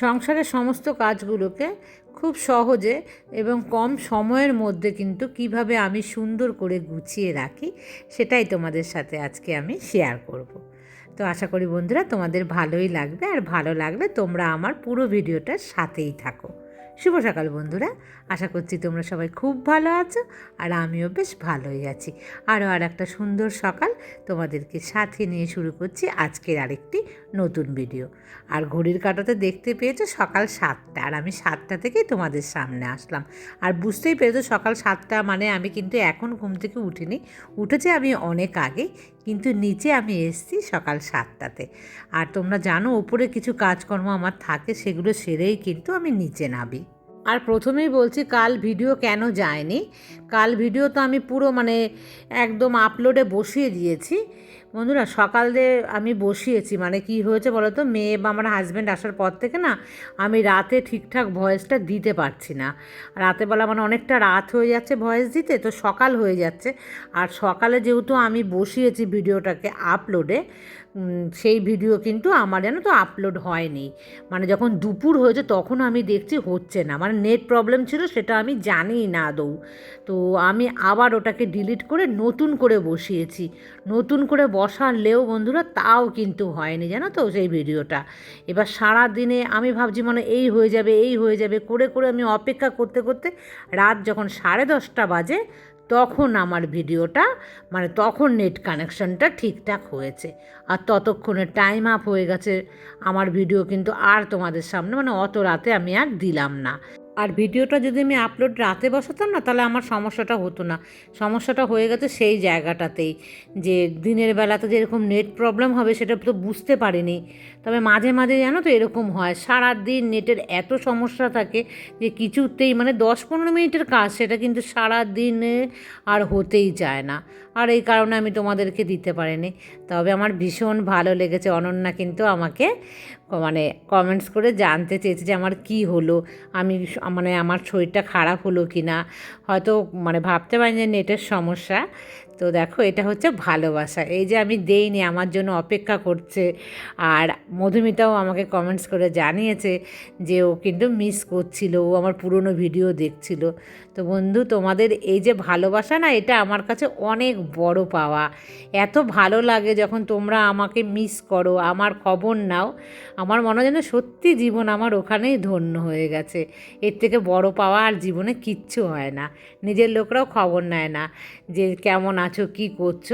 সংসারের সমস্ত কাজগুলোকে খুব সহজে এবং কম সময়ের মধ্যে কিন্তু কীভাবে আমি সুন্দর করে গুছিয়ে রাখি, সেটাই তোমাদের সাথে আজকে আমি শেয়ার করব। তো আশা করি বন্ধুরা তোমাদের ভালোই লাগবে আর ভালো লাগলে তোমরা আমার পুরো ভিডিওটার সাথেই থাকো শুভ সকাল বন্ধুরা। আশা করছি তোমরা সবাই খুব ভালো আছো আর আমিও বেশ ভালোই আছি। আরও আর একটা সুন্দর সকাল তোমাদেরকে সাথে নিয়ে শুরু করছি আজকের আরেকটি নতুন ভিডিও আর ঘড়ির কাটাতে দেখতে পেয়েছ সকাল সাতটা আর আমি সাতটা থেকেই তোমাদের সামনে আসলাম। আর বুঝতেই পেরেছ সকাল সাতটা মানে আমি কিন্তু এখন ঘুম থেকে উঠিনি। উঠেছে আমি অনেক আগে কিন্তু নিচে আমি এসছি সকাল সাতটাতে। আর তোমরা জানো, ওপরে কিছু কাজকর্ম আমার থাকে, সেগুলো সেরেই কিন্তু আমি নিচে নামি। আর প্রথমেই বলছি, কাল ভিডিও কেন যায়নি? কাল ভিডিও তো আমি পুরো মানে একদম আপলোডে বসিয়ে দিয়েছি। বন্ধুরা সকাল দিয়ে আমি বসিয়েছি। মানে কি হয়েছে বলো তো মেয়ে বা আমার হাজব্যান্ড আসার পর থেকে না, আমি রাতে ঠিকঠাক ভয়েসটা দিতে পারছি না। রাতেবেলা মানে অনেকটা রাত হয়ে যাচ্ছে ভয়েস দিতে, তো সকাল হয়ে যাচ্ছে। আর সকালে যেহেতু আমি বসিয়েছি ভিডিওটাকে আপলোডে সেই ভিডিও কিন্তু আমার যেন তো আপলোড হয়নি। মানে যখন দুপুর হয়েছে তখন আমি দেখছি হচ্ছে না। মানে নেট প্রবলেম ছিল সেটা আমি জানি না আদৌ তো আমি আবার ওটাকে ডিলিট করে নতুন করে বসিয়েছি। নতুন করে বসালেও বন্ধুরা তাও কিন্তু হয়নি, জানো তো সেই ভিডিওটা। এবার সারা দিনে আমি ভাবছি মানে এই হয়ে যাবে, এই হয়ে যাবে, করে করে আমি অপেক্ষা করতে করতে রাত যখন সাড়ে দশটা বাজে, তখন আমার ভিডিওটা মানে তখন নেট কানেকশনটা ঠিকঠাক হয়েছে। আর ততক্ষণে টাইম আপ হয়ে গেছে, আমার ভিডিও কিন্তু আর তোমাদের সামনে মানে অত রাতে আমি আর দিলাম না। আর ভিডিওটা যদি আমি আপলোড রাতে বসাতাম না, তাহলে আমার সমস্যাটা হতো না। সমস্যাটা হয়ে গেছে সেই জায়গাটাতেই। যে দিনের বেলাতে যেরকম নেট প্রবলেম হবে সেটা তো বুঝতে পারিনি। তবে মাঝে মাঝে জানো তো এরকম হয় সারা দিন নেটের এত সমস্যা থাকে যে কিছুতেই মানে দশ পনেরো মিনিটের কাজ সেটা কিন্তু সারা দিনে আর হতেই চায় না। আর এই কারণে আমি তোমাদেরকে দিতে পারিনি। তবে আমার ভীষণ ভালো লেগেছে, অনন্যা কিন্তু আমাকে মানে কমেন্টস করে জানতে চেয়েছে যে আমার কি হলো? আমি মানে আমার শরীরটা খারাপ হলো কি না হয়তো মানে ভাবতে পারেন যে নেটের সমস্যা। তো দেখো, এটা হচ্ছে ভালোবাসা। এই যে আমি দেইনি, আমার জন্য অপেক্ষা করছে। আর মধুমিতাও আমাকে কমেন্টস করে জানিয়েছে যে ও কিন্তু মিস করছিল, ও আমার পুরনো ভিডিও দেখছিল। তো বন্ধু, তোমাদের এই যে ভালোবাসা না, এটা আমার কাছে অনেক বড় পাওয়া। এত ভালো লাগে যখন তোমরা আমাকে মিস করো, আমার খবর নাও। আমার মনে যেন সত্যি জীবন আমার ওখানেই ধন্য হয়ে গেছে। এর থেকে বড় পাওয়া আর জীবনে কিচ্ছু হয় না। নিজের লোকরাও খবর নেয় না যে কেমন আছো কি করছ?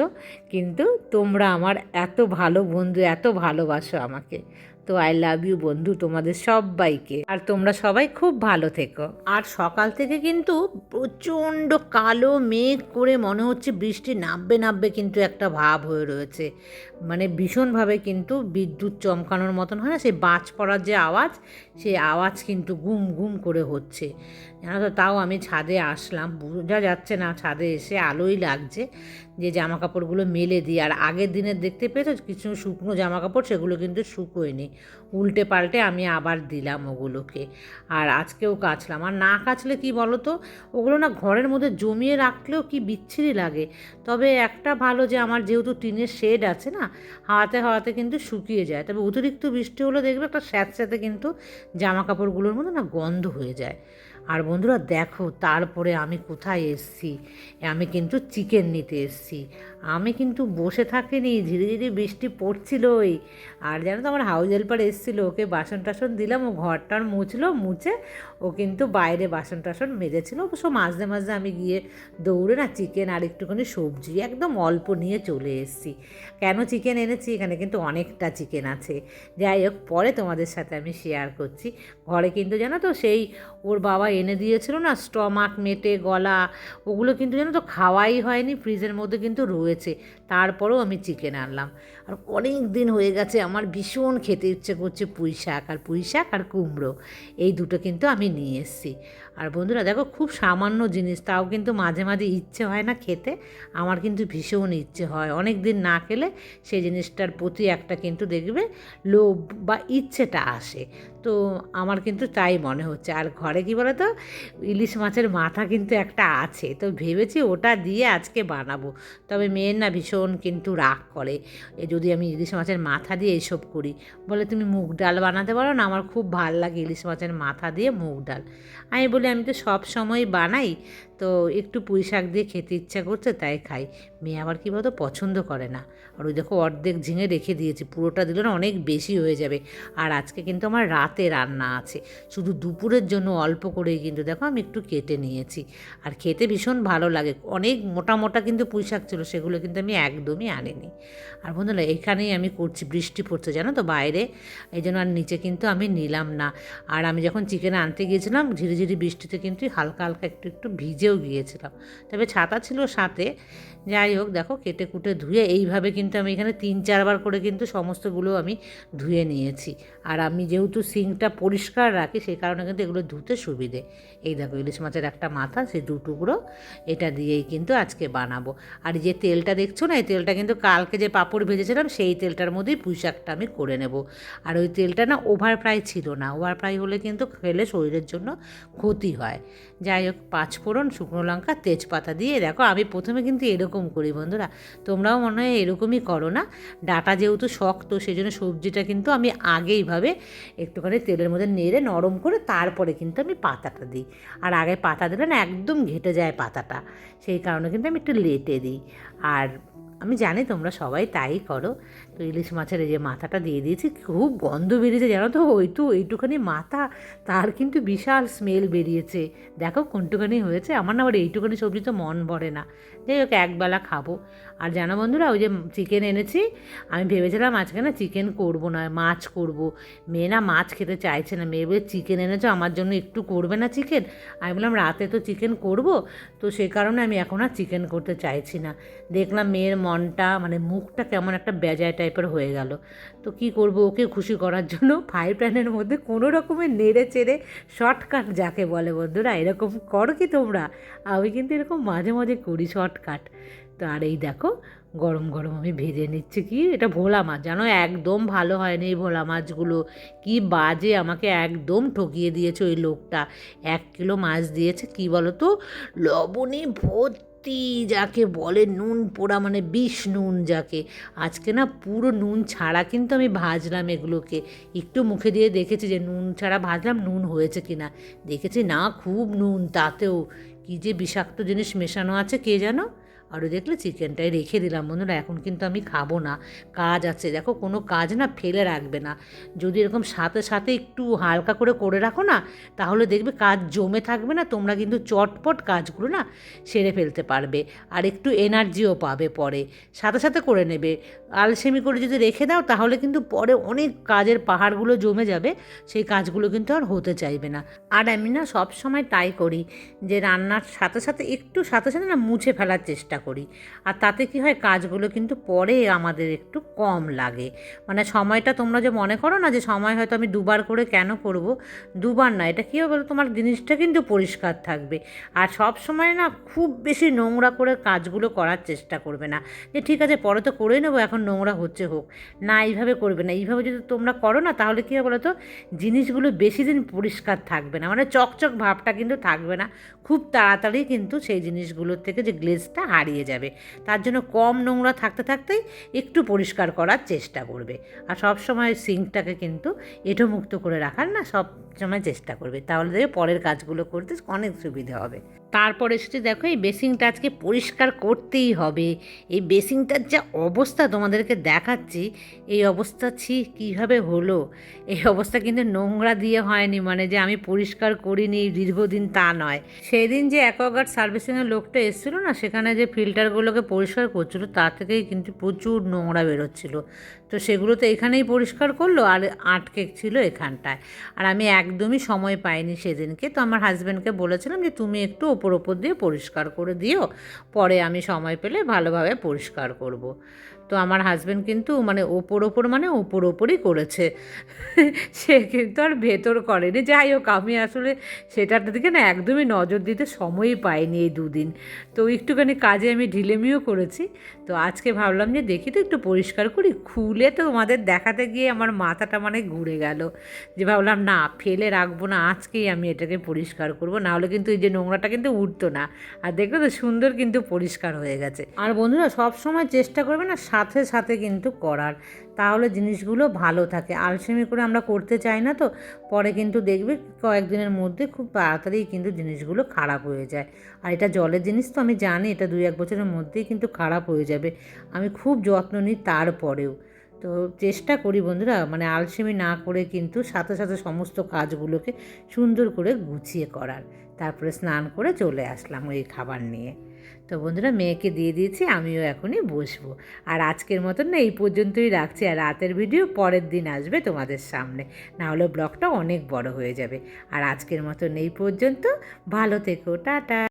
কিন্তু তোমরা আমার এত ভালো বন্ধু, এত ভালোবাসো আমাকে। তো আই লাভ ইউ বন্ধু তোমাদের সবাইকে। আর তোমরা সবাই খুব ভালো থেকো। আর সকাল থেকে কিন্তু প্রচণ্ড কালো মেঘ করে মনে হচ্ছে বৃষ্টি নামবে নামবে কিন্তু একটা ভাব হয়ে রয়েছে। মানে ভীষণভাবে কিন্তু বিদ্যুৎ চমকানোর মতন হয় না, সেই বাজ পড়ার যে আওয়াজ, সেই আওয়াজ কিন্তু গুম গুম করে হচ্ছে। জানো তো, তাও আমি ছাদে আসলাম, বোঝা যাচ্ছে না ছাদে এসে আলোই লাগছে। যে জামা কাপড়গুলো মেলে দিই। আর আগের দিনের দেখতে পেয়েছ কিছু শুকনো জামা কাপড় সেগুলো কিন্তু শুকোয়নি। উল্টে পাল্টে আমি আবার দিলাম ওগুলোকে। আর আজকেও কাচলাম। আর না কাচলে কি বলো তো ওগুলো না ঘরের মধ্যে জমিয়ে রাখলেও কি বিচ্ছিরি লাগে। তবে একটা ভালো যে আমার যেহেতু টিনের শেড আছে না, হাওয়াতে হাওয়াতে কিন্তু শুকিয়ে যায়। তবে অতিরিক্ত বৃষ্টি হলে দেখবে একটা স্যাঁতস্যাঁতে কিন্তু জামা কাপড়গুলোর মধ্যে না গন্ধ হয়ে যায়। আর বন্ধুরা দেখো, তারপরে আমি কোথায় এসছি? আমি কিন্তু চিকেন নিতে এসছি। আমি কিন্তু বসে থাকিনি ধীরে ধীরে বৃষ্টি পড়ছিলই। আর জানো তো, আমার হাউস হেল্পার এসেছিল, ওকে বাসন টাসন দিলাম, ও ঘরটার মুছলো, মুছে ও কিন্তু বাইরে বাসন টাসন মেজেছিলো। অবশ্য মাঝে মাঝে আমি গিয়ে দৌড়ে না চিকেন আর একটুখানি সবজি একদম অল্প নিয়ে চলে এসেছি। কেন চিকেন এনেছি? এখানে কিন্তু অনেকটা চিকেন আছে। যাই হোক, পরে তোমাদের সাথে আমি শেয়ার করছি। ঘরে কিন্তু জানো তো, সেই ওর বাবা এনে দিয়েছিল না, স্টমাক, মেটে, গলা, ওগুলো কিন্তু জানো তো খাওয়াই হয়নি, ফ্রিজের মধ্যে কিন্তু রয়েছে। তারপরেও আমি চিকেন আনলাম। আর অনেক দিন হয়ে গেছে, আমার ভীষণ খেতে ইচ্ছে করছে পুঁই শাক আর পুঁই শাক আর কুমড়ো। এই দুটো কিন্তু আমি নিয়ে এসেছি। আর বন্ধুরা দেখো খুব সামান্য জিনিস, তাও কিন্তু মাঝে মাঝে ইচ্ছে হয় না খেতে। আমার কিন্তু ভীষণ ইচ্ছে হয়। অনেক দিন না খেলে সেই জিনিসটার প্রতি একটা কিন্তু দেখবে লোভ বা ইচ্ছেটা আসে। তো আমার কিন্তু তাই মনে হচ্ছে। আর ঘরে কী বলো তো ইলিশ মাছের মাথা কিন্তু একটা আছে। তো ভেবেছি ওটা দিয়ে আজকে বানাবো। তবে মেয়ের না ভীষণ কিন্তু রাগ করে। এ যদি আমি ইলিশ মাছের মাথা দিয়ে এইসব করি, বলে তুমি মুগ ডাল বানাতে পারো না? আমার খুব ভালো লাগে ইলিশ মাছের মাথা দিয়ে মুগ ডাল। আমি বলি আমি তো সব সময় বানাই। তো একটু পুঁই শাক দিয়ে খেতে ইচ্ছা করছে, তাই খাই। মেয়ে আবার কী বলতো, পছন্দ করে না। আর ওই দেখো অর্ধেক ঝিঙে রেখে দিয়েছি, পুরোটা দিলে না অনেক বেশি হয়ে যাবে। আর আজকে কিন্তু আমার রাতে রান্না আছে। শুধু দুপুরের জন্য অল্প করেই কিন্তু দেখো আমি একটু কেটে নিয়েছি। আর খেতে ভীষণ ভালো লাগে। অনেক মোটা মোটা কিন্তু পুঁই শাক ছিল, সেগুলো কিন্তু আমি একদমই আনিনি। আর বন্ধুরা, এখানেই আমি করছি, বৃষ্টি পড়ছে, জানো তো, বাইরে। এই জন্য আর নিচে কিন্তু আমি নিলাম না। আর আমি যখন চিকেন আনতে গিয়েছিলাম, ঝিরিঝিরি বৃষ্টিতে কিন্তু হালকা হালকা একটু একটু ভিজেও গিয়েছিলাম। তবে ছাতা ছিল সাথে। যাই হোক, দেখো কেটে কুটে ধুয়ে এইভাবে কিন্তু আমি এখানে তিন চারবার করে কিন্তু সমস্তগুলো আমি ধুয়ে নিয়েছি। আর আমি যেহেতু সিঙ্কটা পরিষ্কার রাখি সেই কারণে কিন্তু এগুলো ধুতে সুবিধে। এই দেখো ইলিশ মাছের একটা মাথা সেই দু টুকরো, এটা দিয়েই কিন্তু আজকে বানাবো। আর যে তেলটা দেখছ না, এই তেলটা কিন্তু কালকে যে পাঁপড় ভেজেছিলাম, সেই তেলটার মধ্যেই পুঁই শাকটা আমি করে নেব। আর ওই তেলটা না ওভার ফ্রাই ছিল না ওভার ফ্রাই হলে কিন্তু খেলে শরীরের জন্য ক্ষতি হয়। যাই হোক, পাঁচফোড়ন, শুকনো লঙ্কা, তেজপাতা দিয়ে দেখো, আমি প্রথমে কিন্তু এরকম করি বন্ধুরা। তোমরাও মনে হয় এরকমই করো না? ডাটা যেহেতু শক্ত সেই জন্য সবজিটা কিন্তু আমি আগেইভাবে একটুখানি তেলের মধ্যে নেড়ে নরম করে তারপরে কিন্তু আমি পাতাটা দিই। আর আগে পাতা দিলে না একদম ঘেটে যায় পাতাটা। সেই কারণে কিন্তু আমি একটু লেটে দিই। আর আমি জানি তোমরা সবাই তাই করো। তো ইলিশ মাছের এই যে মাথাটা দিয়ে দিয়েছি, খুব গন্ধ বেরিয়েছে জানো তো? ওই তো এইটুখানি মাথা, তার কিন্তু বিশাল স্মেল বেরিয়েছে। দেখো কোনটুখানি হয়েছে, আমার না আবার এইটুখানি সবজি তো মন ভরে না। যাই হোক, একবেলা খাব। আর জানো বন্ধুরা, ওই যে চিকেন এনেছি, আমি ভেবেছিলাম আজকে না চিকেন করব না, মাছ করব। মেয়ে না মাছ খেতে চাইছে না, মেয়ে বলে চিকেন এনেছো, আমার জন্য একটু করবে না চিকেন আমি বললাম, রাতে তো চিকেন করব। তো সে কারণে আমি এখন আর চিকেন করতে চাইছি না। দেখলাম মেয়ের মনটা মানে মুখটা কেমন একটা বেজায় টাইপের হয়ে গেল। তো কি করব, ওকে খুশি করার জন্য ফ্রাই প্যানের মধ্যে কোনো রকমের নেড়ে চেড়ে শর্টকাট যাকে বলে বন্ধুরা, এরকম করো কি তোমরা? আমি কিন্তু এরকম মাঝে মাঝে করি শর্টকাট তো আর এই দেখো, গরম গরম আমি ভেজে নিচ্ছি কি? এটা ভোলা মাছ, জানো? একদম ভালো হয়নি এই ভোলা মাছগুলো। কি বাজে আমাকে একদম ঠকিয়ে দিয়েছে ওই লোকটা। এক কিলো মাছ দিয়েছে, কি বলো তো লবণে ভর্তি যাকে বলে নুন পোড়া মানে বিষ নুন যাকে। আজকে না পুরো নুন ছাড়া কিন্তু আমি ভাজলাম এগুলোকে। একটু মুখে দিয়ে দেখেছি যে নুন ছাড়া ভাজলাম, নুন হয়েছে কি না দেখেছি না, খুব নুন, তাতেও কী যে বিষাক্ত জিনিস মেশানো আছে কে জানো? আরও দেখলে চিকেনটাই রেখে দিলাম। বন্ধুরা, এখন কিন্তু আমি খাব না। কাজ আছে। দেখো, কোনো কাজ না ফেলে রাখবে না। যদি এরকম সাথে সাথে একটু হালকা করে করে রাখো না, তাহলে দেখবে কাজ জমে থাকবে না। তোমরা কিন্তু চটপট কাজগুলো না সেরে ফেলতে পারবে আর একটু এনার্জিও পাবে পরে। সাথে সাথে করে নেবে। আলসেমি করে যদি রেখে দাও, তাহলে কিন্তু পরে অনেক কাজের পাহাড়গুলো জমে যাবে। সেই কাজগুলো কিন্তু আর হতে চাইবে না। আর আমি না সব সময় তাই করি যে রান্নার সাথে সাথে একটু সাথে সাথে না মুছে ফেলার চেষ্টা করি। আর তাতে কি হয়, কাজগুলো কিন্তু পরে আমাদের একটু কম লাগে। মানে সময়টা তোমরা যে মনে করো না যে সময় হয়তো আমি দুবার করে কেন করব, দুবার না, এটা কী হবে তোমার জিনিসটা কিন্তু পরিষ্কার থাকবে। আর সব সময় না খুব বেশি নোংরা করে কাজগুলো করার চেষ্টা করবে না। যে ঠিক আছে, পরে তো করে নেব, এখন নোংরা হচ্ছে হোক। না, এইভাবে করবে না। এইভাবে যদি তোমরা করো না, তাহলে কী হবে বলো তো জিনিসগুলো বেশি দিন পরিষ্কার থাকবে না। মানে চকচক ভাবটা কিন্তু থাকবে না। খুব তাড়াতাড়ি কিন্তু সেই জিনিসগুলোর থেকে যে গ্লেজটা হারিয়ে যাবে। তার জন্য কম নোংরা থাকতে থাকতেই একটু পরিষ্কার করার চেষ্টা করবে। আর সব সময় সিঙ্কটাকে কিন্তু এঁটো মুক্ত করে রাখার না সব সময় চেষ্টা করবে। তাহলে পরের কাজগুলো করতে অনেক সুবিধা হবে। তারপর এসেছে, দেখো এই বেসিংটা আজকে পরিষ্কার করতেই হবে। এই বেসিংটার যা অবস্থা তোমাদেরকে দেখাচ্ছি, এই অবস্থা ছি, কীভাবে হলো? এই অবস্থা কিন্তু নোংরা দিয়ে হয়নি মানে যে আমি পরিষ্কার করিনি দীর্ঘদিন তা নয়। সেদিন যে অ্যাকোয়াগার্ড সার্ভিসিংয়ের লোকটা এসেছিল না, সেখানে যে ফিল্টারগুলোকে পরিষ্কার করছিল, তা থেকেই কিন্তু প্রচুর নোংরা বেরোচ্ছিল। তো সেগুলো তো এখানেই পরিষ্কার করল আর আটকে ছিল এখানটায়। আর আমি একদমই সময় পাইনি সেদিনকে। তো আমার হাজব্যান্ডকে বলেছিলাম যে, তুমি একটু ওপর ওপর দিয়ে পরিষ্কার করে দিও। পরে আমি সময় পেলে ভালোভাবে পরিষ্কার করব। তো আমার হাজব্যান্ড কিন্তু মানে ওপর ওপর মানে ওপর ওপরই করেছে। সে কিন্তু আর ভেতর করেনি। যাই হোক, আমি আসলে সেটার দিকে না একদমই নজর দিতে সময়ই পাইনি এই দুদিন। তো একটুখানি কাজে আমি ঢিলেমিও করেছি। তো আজকে ভাবলাম যে দেখি তো একটু পরিষ্কার করি। খুলে তো তোমাদের দেখাতে গিয়ে আমার মাথাটা মানে ঘুরে গেল। যে ভাবলাম, না, ফেলে রাখব না, আজকেই আমি এটাকে পরিষ্কার করব। নাহলে কিন্তু এই যে নোংরাটা কিন্তু উঠতো না। আর দেখবে তো সুন্দর কিন্তু পরিষ্কার হয়ে গেছে। আর বন্ধুরা সব সময় চেষ্টা করবে না সাথে সাথে কিন্তু করার। তাহলে জিনিসগুলো ভালো থাকে। আলসেমি করে আমরা করতে চাই না তো, পরে কিন্তু দেখবে কয়েকদিনের মধ্যে খুব তাড়াতাড়ি কিন্তু জিনিসগুলো খারাপ হয়ে যায়। আর এটা জলের জিনিস তো আমি জানি, এটা দুই এক বছরের মধ্যেই কিন্তু খারাপ হয়ে যাবে। আমি খুব যত্ন নিই তারপরেও। তো চেষ্টা করি বন্ধুরা মানে আলসেমি না করে কিন্তু সাথে সাথে সমস্ত কাজগুলোকে সুন্দর করে গুছিয়ে করার। তারপরে স্নান করে চলে আসলাম ওই খাবার নিয়ে। তো বন্ধুরা, মেয়েকে দিয়ে দিয়েছি, আমিও এখনই বসবো। আর আজকের মতন না এই পর্যন্তই রাখছি, আর রাতের ভিডিও পরের দিন আসবে তোমাদের সামনে। না হলে ব্লগটা অনেক বড় হয়ে যাবে। আর আজকের মতন এই পর্যন্ত, ভালো থেকো, টাটা।